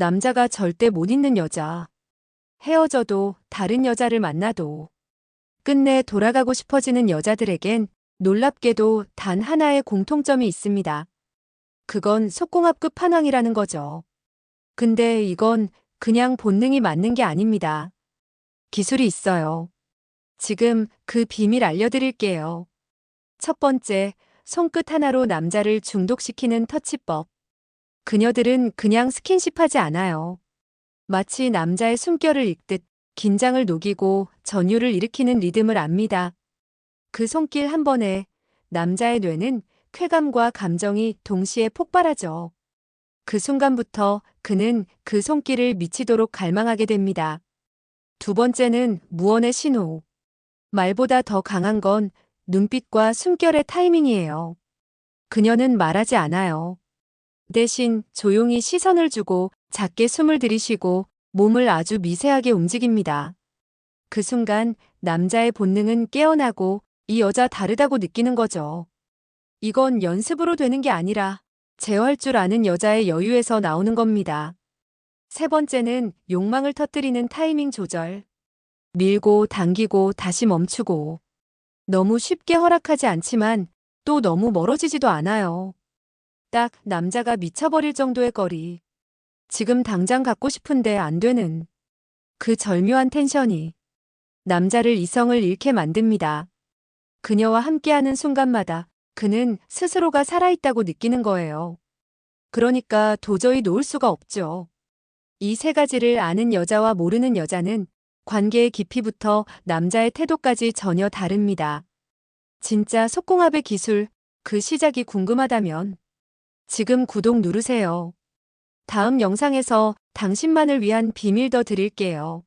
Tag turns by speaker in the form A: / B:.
A: 남자가 절대 못 잊는 여자. 헤어져도 다른 여자를 만나도 끝내 돌아가고 싶어지는 여자들에겐 놀랍게도 단 하나의 공통점이 있습니다. 그건 속공합 끝판왕이라는 거죠. 근데 이건 그냥 본능이 맞는 게 아닙니다. 기술이 있어요. 지금 그 비밀 알려드릴게요. 첫 번째, 손끝 하나로 남자를 중독시키는 터치법. 그녀들은 그냥 스킨십 하지 않아요. 마치 남자의 숨결을 읽듯 긴장을 녹이고 전율을 일으키는 리듬을 압니다. 그 손길 한 번에 남자의 뇌는 쾌감과 감정이 동시에 폭발하죠. 그 순간부터 그는 그 손길을 미치도록 갈망하게 됩니다. 두 번째는 무언의 신호. 말보다 더 강한 건 눈빛과 숨결의 타이밍이에요. 그녀는 말하지 않아요. 대신 조용히 시선을 주고 작게 숨을 들이쉬고 몸을 아주 미세하게 움직입니다. 그 순간 남자의 본능은 깨어나고 이 여자 다르다고 느끼는 거죠. 이건 연습으로 되는 게 아니라 제어할 줄 아는 여자의 여유에서 나오는 겁니다. 세 번째는 욕망을 터뜨리는 타이밍 조절. 밀고 당기고 다시 멈추고. 너무 쉽게 허락하지 않지만 또 너무 멀어지지도 않아요. 딱 남자가 미쳐버릴 정도의 거리. 지금 당장 갖고 싶은데 안 되는 그 절묘한 텐션이 남자를 이성을 잃게 만듭니다. 그녀와 함께하는 순간마다 그는 스스로가 살아있다고 느끼는 거예요. 그러니까 도저히 놓을 수가 없죠. 이 세 가지를 아는 여자와 모르는 여자는 관계의 깊이부터 남자의 태도까지 전혀 다릅니다. 진짜 속공합의 기술, 그 시작이 궁금하다면 지금 구독 누르세요. 다음 영상에서 당신만을 위한 비밀 더 드릴게요.